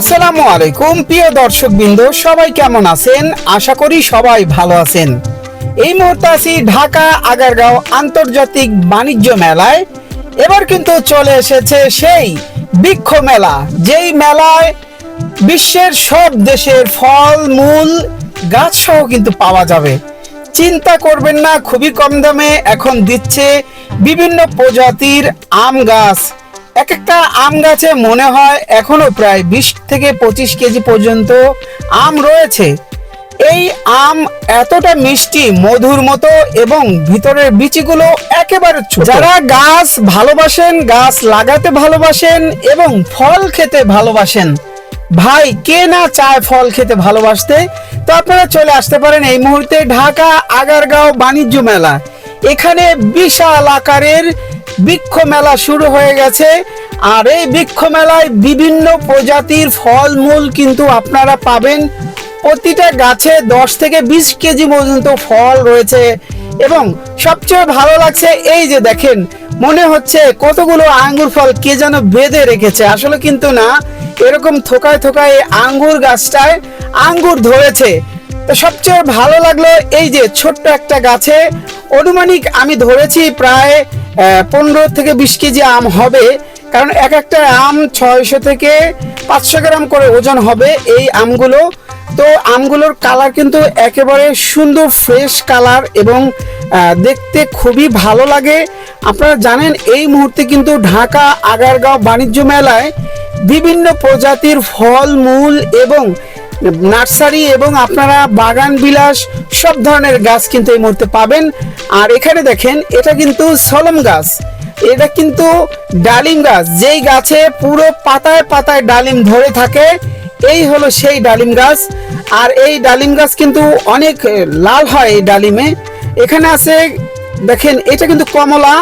আসসালামু আলাইকুম, প্রিয় দর্শক বৃন্দ সবাই কেমন আছেন? আশা করি সবাই ভালো আছেন। এই মুহূর্তে আছি ঢাকা, আগারগাঁও আন্তর্জাতিক বাণিজ্য মেলায়। এবার কিন্তু চলে এসেছে সেই বৃক্ষ মেলা, যেই মেলায় বিশ্বের সব দেশের ফল, মূল গাছ সহ কিন্তু পাওয়া যাবে। চিন্তা করবেন না, খুবই কম দামে এখন দিচ্ছে বিভিন্ন প্রজাতির আম গাছ। এক একটা আম গাছে মনে হয় এখনও প্রায় বিশ থেকে পঁচিশ কেজি পর্যন্ত আম রয়েছে। এই আম এতটা মিষ্টি, মধুর মতো এবং ভিতরের বিচিগুলো একেবারে যারা গাছ ভালোবাসেন, গাছ লাগাতে ভালোবাসেন এবং ফল খেতে ভালোবাসেন, ভাই, কে না চায় ফল খেতে ভালোবাসতে? তো আপনারা চলে আসতে পারেন এই মুহূর্তে ঢাকা আগারগাঁও বাণিজ্য মেলা। এখানে বিশাল আকারের বৃক্ষ মেলা শুরু হয়ে গেছে। আর এই বৃক্ষ মেলায় বিভিন্ন প্রজাতির ফলমূল কিন্তু আপনারা পাবেন। প্রতিটা গাছে দশ থেকে বিশ কেজি পর্যন্ত ফল রয়েছে এবং সবচেয়ে ভালো লাগছে এই যে দেখেন, মনে হচ্ছে কতগুলো আঙ্গুর ফল কে যেন বেঁধে রেখেছে। আসলে কিন্তু না, এরকম থোকায় থোকায় আঙ্গুর গাছটায় আঙ্গুর ধরেছে। তো সবচেয়ে ভালো লাগল এই যে ছোট্ট একটা গাছে। অনুমানিক আমি ধরেছি প্রায় পনেরো থেকে বিশ কেজি আম হবে, কারণ এক একটা আম ছয়শো থেকে পাঁচশো গ্রাম করে ওজন হবে এই আমগুলো। তো আমগুলোর কালার কিন্তু একেবারে সুন্দর ফ্রেশ কালার এবং দেখতে খুবই ভালো লাগে। আপনারা জানেন এই মুহূর্তে কিন্তু ঢাকা আগারগাঁও বাণিজ্য মেলায় বিভিন্ন প্রজাতির ফল, মূল এবং নার্সারি এবং আপনারা বাগান, বিলাস সব ধরনের গাছ কিন্তু এই মুহূর্তে পাবেন। আর এখানে দেখেন, এটা কিন্তু সলম গাছ। এটা কিন্তু ডালিম গাছ। যেই গাছে পুরো পাতায় পাতায় ডালিম ধরে থাকে, এই হলো সেই ডালিম গাছ। আর এই ডালিম গাছ কিন্তু অনেক লাল হয় এই ডালিমে। এখানে আছে, দেখেন, এটা কিন্তু কমলা।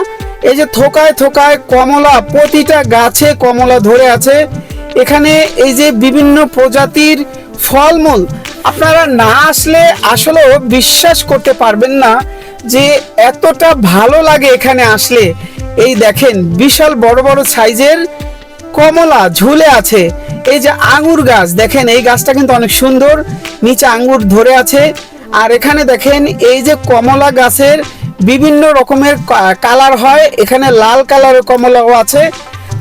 এই যে থোকায় থোকায় কমলা, প্রতিটা গাছে কমলা ধরে আছে। এখানে এই যে বিভিন্ন প্রজাতির ফলমূল, আপনারা না আসলে আসলেও বিশ্বাস করতে পারবেন না যে এতটা ভালো লাগে এখানে আসলে। এই দেখেন, বিশাল বড় বড় সাইজের কমলা ঝুলে আছে। এই যে আঙুর গাছ, দেখেন, এই গাছটা কিন্তু অনেক সুন্দর। নিচে আঙ্গুর ধরে আছে। আর এখানে দেখেন, এই যে কমলা গাছের বিভিন্ন রকমের কালার হয়। এখানে লাল কালারের কমলাও আছে।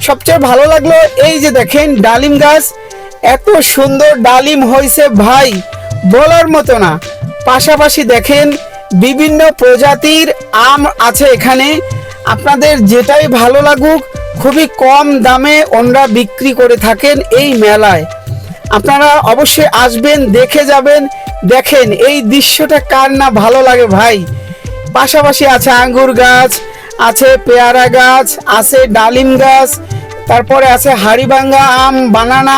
সবচেয়ে ভালো লাগল এই যে দেখেন ডালিম গাছ। এত সুন্দর ডালিম হয়েছে ভাই, বলার মতো না। পাশাপাশি দেখেন বিভিন্ন প্রজাতির আম আছে এখানে। আপনাদের যেটাই ভালো লাগুক, খুবই কম দামে ওনরা বিক্রি করে থাকেন এই মেলায়। আপনারা অবশ্যই আসবেন, দেখে যাবেন। দেখেন এই দৃশ্যটা কার না ভালো লাগে ভাই। পাশাপাশি আছে আঙ্গুর গাছ, আছে পেয়ারা গাছ, আছে ডালিম গাছ, তারপরে আছে হাড়িভাঙ্গা, আম, বানানা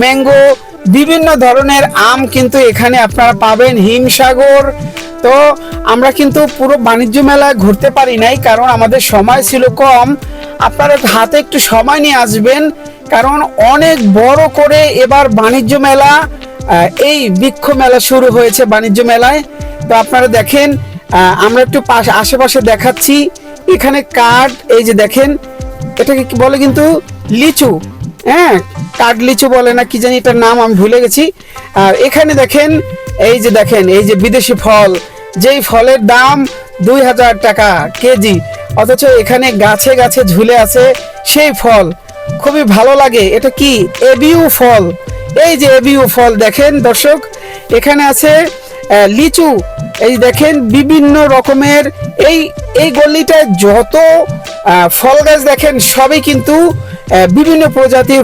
ম্যাঙ্গো, বিভিন্ন ধরনের আম কিন্তু এখানে আপনারা পাবেন, হিমসাগর। তো আমরা কিন্তু পুরো বাণিজ্য মেলায় ঘুরতে পারি নাই, কারণ আমাদের সময় ছিল কম। আপনারা হাতে একটু সময় নিয়ে আসবেন, কারণ অনেক বড় করে এবার বাণিজ্য মেলা এই বৃক্ষ মেলা শুরু হয়েছে বাণিজ্য মেলায়। তো আপনারা দেখেন আমরা একটু পাশে আশেপাশে দেখাচ্ছি। এখানে কাঠ এই যে দেখেন, এটাকে কি বলে কিন্তু? লিচু। হ্যাঁ কাঠ লিচু বলে না, কি জানি এটার নাম, আমি ভুলে গেছি। আর এখানে দেখেন, এই যে দেখেন, এই যে বিদেশি ফল, যেই ফলের দাম দুই হাজার টাকা কেজি, অথচ এখানে গাছে গাছে ঝুলে আছে সেই ফল। খুবই ভালো লাগে, এটা কি? এবিউ ফল। এই যে এবিউ ফল, দেখেন দর্শক, এখানে আছে লিচু, এই দেখেন বিভিন্ন রকমের, এই এই গলিটায় যত ফল গাছ দেখেন, সবই কিন্তু বিভিন্ন প্রজাতির